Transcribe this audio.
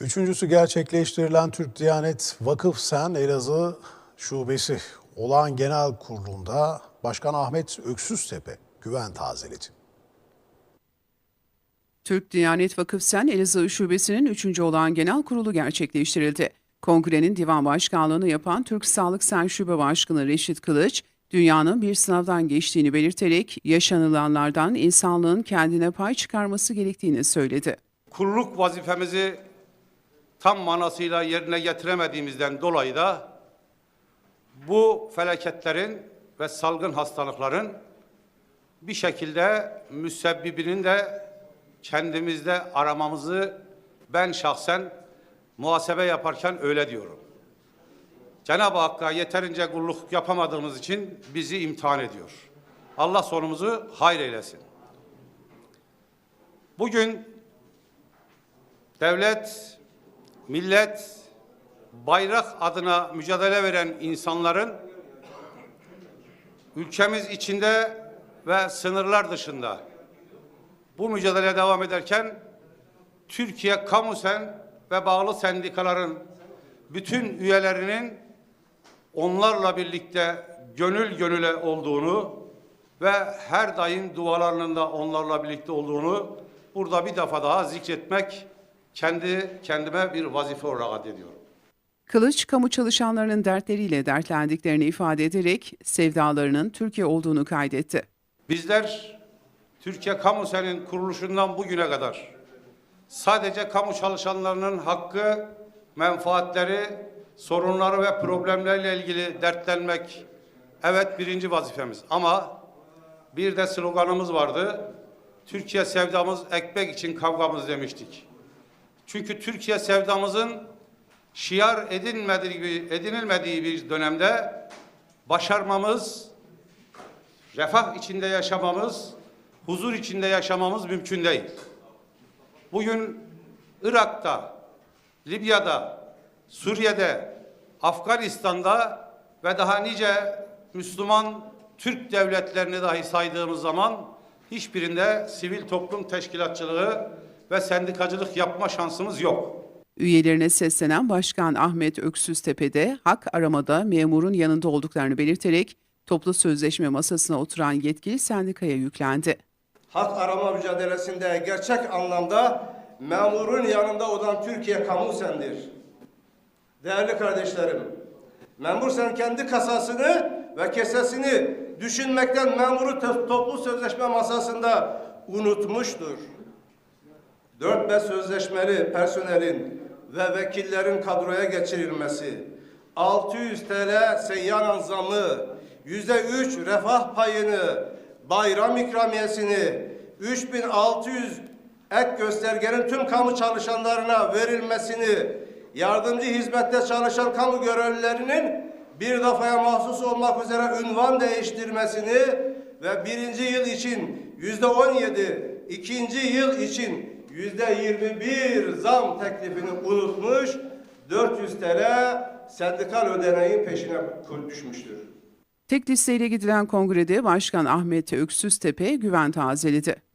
Üçüncüsü gerçekleştirilen Türk Diyanet Vakıf Sen Elazığ Şubesi Olağan Genel Kurulu'nda Başkan Ahmet Öksüztepe güven tazeledi. Türk Diyanet Vakıf Sen Elazığ Şubesi'nin 3. olan genel kurulu gerçekleştirildi. Kongrenin divan başkanlığını yapan Türk Sağlık Sen Şube Başkanı Reşit Kılıç, dünyanın bir sınavdan geçtiğini belirterek yaşanılanlardan insanlığın kendine pay çıkarması gerektiğini söyledi. Kulluk vazifemizi tam manasıyla yerine getiremediğimizden dolayı da bu felaketlerin ve salgın hastalıkların bir şekilde müsebbibinin de kendimizde aramamızı ben şahsen muhasebe yaparken öyle diyorum. Cenab-ı Hakk'a yeterince kulluk yapamadığımız için bizi imtihan ediyor. Allah sonumuzu hayır eylesin. Bugün devlet, millet, bayrak adına mücadele veren insanların ülkemiz içinde ve sınırlar dışında bu mücadele devam ederken Türkiye Kamusen ve bağlı sendikaların bütün üyelerinin onlarla birlikte gönül gönüle olduğunu ve her daim dualarının da onlarla birlikte olduğunu burada bir defa daha zikretmek kendi kendime bir vazife olarak addediyorum. Kılıç, kamu çalışanlarının dertleriyle dertlendiklerini ifade ederek sevdalarının Türkiye olduğunu kaydetti. Bizler Türkiye Kamusen'in kuruluşundan bugüne kadar sadece kamu çalışanlarının hakkı, menfaatleri, sorunları ve problemlerle ilgili dertlenmek evet birinci vazifemiz ama bir de sloganımız vardı. Türkiye sevdamız ekmek için kavgamız demiştik. Çünkü Türkiye sevdamızın şiar edinmediği, edinilmediği bir dönemde başarmamız, refah içinde yaşamamız, huzur içinde yaşamamız mümkün değil. Bugün Irak'ta, Libya'da, Suriye'de, Afganistan'da ve daha nice Müslüman Türk devletlerini dahi saydığımız zaman hiçbirinde sivil toplum teşkilatçılığı ve sendikacılık yapma şansımız yok. Üyelerine seslenen Başkan Ahmet Öksüztepe'de hak aramada memurun yanında olduklarını belirterek toplu sözleşme masasına oturan yetkili sendikaya yüklendi. hak arama mücadelesinde gerçek anlamda memurun yanında olan Türkiye kamu sendir. Değerli kardeşlerim, memur sen kendi kasasını ve kesesini düşünmekten memuru to- toplu sözleşme masasında unutmuştur. 4-5 sözleşmeli personelin ve vekillerin kadroya geçirilmesi, 600 TL seyyanen zamı, %3 refah payını, bayram ikramiyesini, 3600 ek göstergenin tüm kamu çalışanlarına verilmesini, yardımcı hizmette çalışan kamu görevlilerinin bir defaya mahsus olmak üzere ünvan değiştirmesini ve birinci yıl için yüzde on yedi, ikinci yıl için yüzde yirmi bir zam teklifini unutmuş, 400 TL sendikal ödeneğin peşine düşmüştür. Tek listeyle gidilen kongrede Başkan Ahmet Öksüztepe güven tazeledi.